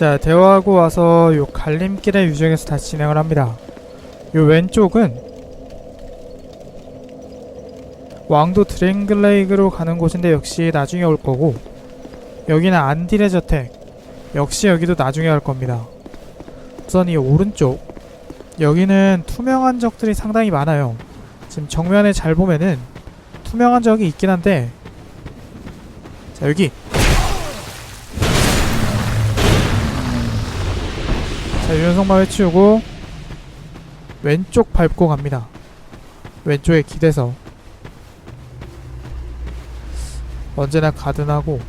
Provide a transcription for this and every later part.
자, 대화하고 와서 요 갈림길의 유정에서 다시 진행을 합니다. 요 왼쪽은 왕도 드랭글레이크로 가는 곳인데 역시 나중에 올 거고 여기는 안딜의 저택 역시 여기도 나중에 갈 겁니다. 우선 이 오른쪽 여기는 투명한 적들이 상당히 많아요. 지금 정면에 잘 보면은 투명한 적이 있긴 한데 자 여기 자 유연성만 해치우고 왼쪽 밟고 갑니다. 왼쪽에 기대서 언제나 가든하고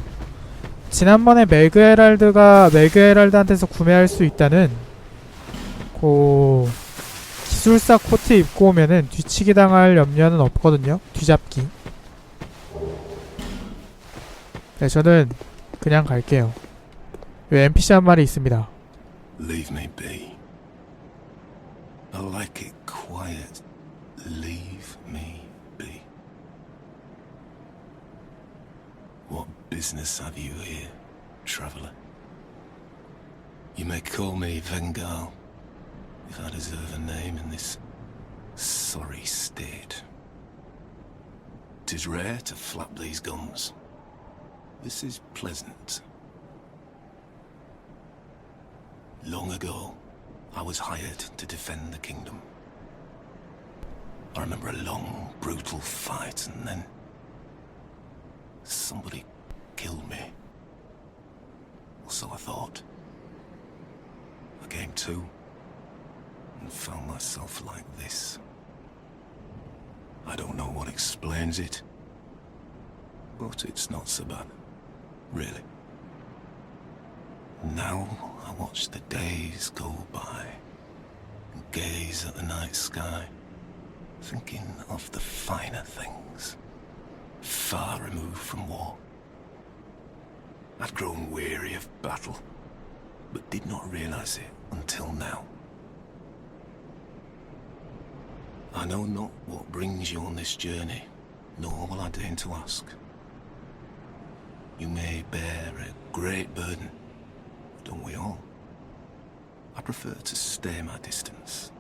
지난번에 매그에랄드가 매그에랄드한테서 구매할 수 있다는 그 기술사 코트 입고 오면은 뒤치기 당할 염려는 없거든요. 뒤잡기. 네 저는 그냥 갈게요. 요 NPC 한 마리 있습니다 Leave me be. I like it quiet. Leave me be. What business have you here, traveller? You may call me Vengal, if I deserve a name in this sorry state. Tis rare to flap these gums. This is pleasant. Long ago, I was hired to defend the kingdom. I remember a long, brutal fight, and then somebody killed me. Or so I thought. I came to and found myself like this. I don't know what explains it, but it's not so bad, really. Now I watch the days go by and gaze at the night sky, thinking of the finer things, far removed from war. I'd grown weary of battle, but did not realize it until now. I know not what brings you on this journey, nor will I deign to ask. You may bear a great burden, don't we all? I prefer to stay my distance.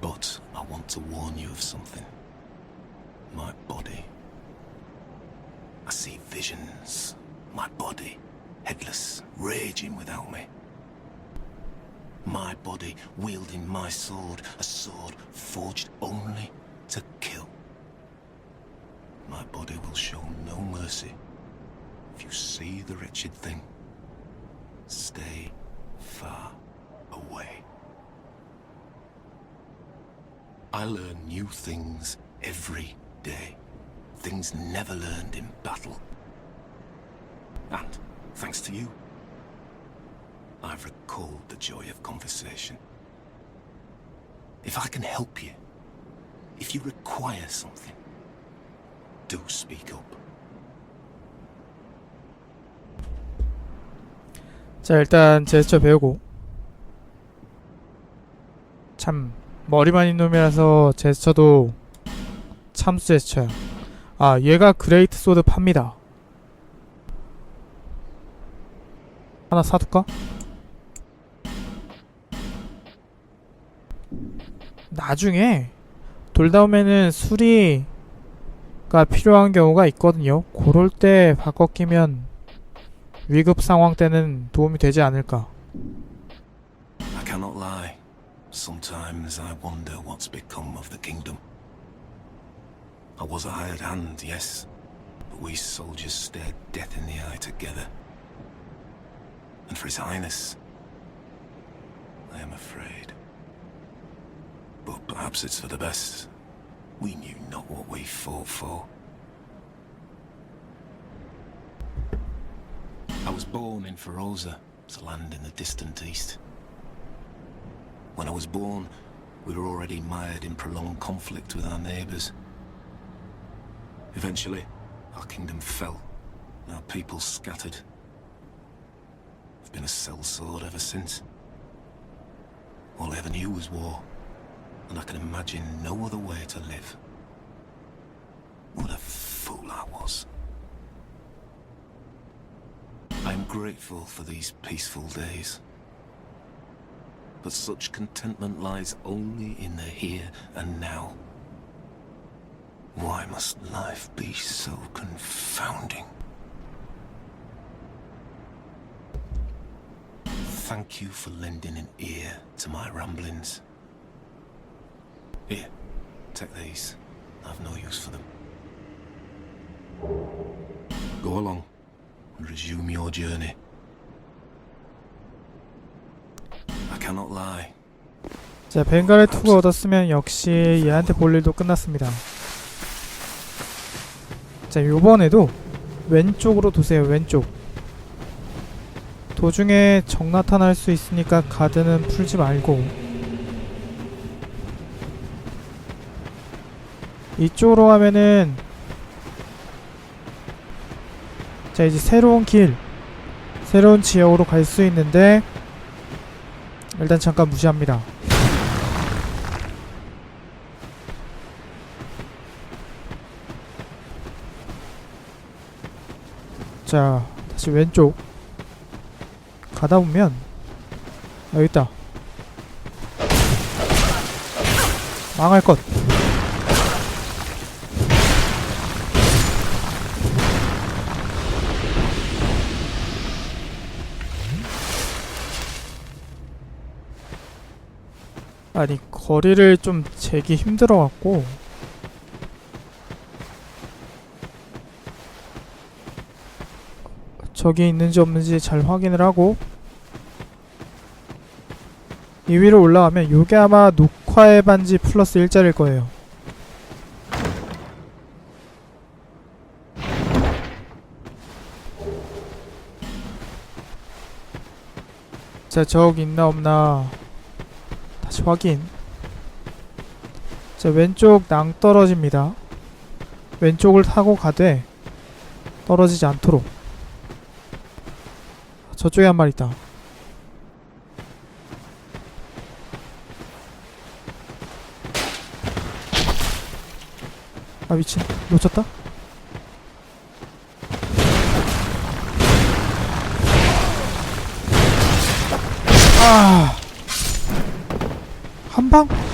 But I want to warn you of something. My body. I see visions. My body, headless, raging without me. My body wielding my sword, a sword forged only to kill. My body will show no mercy. If you see the wretched thing, stay far away. I learn new things every day. Things never learned in battle. And, thanks to you, I've recalled the joy of conversation. If I can help you, if you require something, do speak up. 자 일단 제스처 배우고. 참 머리 많은 놈이라서 제스처도 참수 제스처야. 아 얘가 그레이트 소드 팝니다. 하나 사둘까? 나중에 돌다 오면은 수리가 필요한 경우가 있거든요. 그럴 때 바꿔 끼면 위급 상황 때는 도움이 되지 않을까. I cannot lie. Sometimes I wonder what's become of the kingdom. I was a hired hand, yes, but we soldiers stared death in the eye together. And for His Highness, I am afraid. But perhaps it's for the best. We knew not what we fought for. I was born in Feroza, a land in the distant east. When I was born, we were already mired in prolonged conflict with our neighbours. Eventually, our kingdom fell, and our people scattered. I've been a sellsword ever since. All I ever knew was war, and I can imagine no other way to live. What a fool I was. I I'm grateful for these peaceful days. But such contentment lies only in the here and now. Why must life be so confounding? Thank you for lending an ear to my ramblings. Here, take these. I've no use for them. Go along resume your journey. I cannot lie. 자, 벵갈의 투구 얻었으면 역시 얘한테 볼 일도 끝났습니다. 자, 요번에도 왼쪽으로 도세요, 왼쪽. 도중에 적 나타날 수 있으니까 가드는 풀지 말고 이쪽으로 가면은 자 이제 새로운 길 새로운 지역으로 갈 수 있는데 일단 잠깐 무시합니다. 자 다시 왼쪽 가다 보면 아, 여기 있다. 망할 것 아니 거리를 좀 재기 힘들어 갖고. 적이 있는지 없는지 잘 확인을 하고. 이 위로 올라가면 요게 아마 녹화의 반지 플러스 일자일 거예요. 자, 적 있나 없나 다시 확인. 자, 왼쪽 낭 떨어집니다. 왼쪽을 타고 가되 떨어지지 않도록. 저쪽에 한 마리 있다. 아 미친 놓쳤다? 아 한방?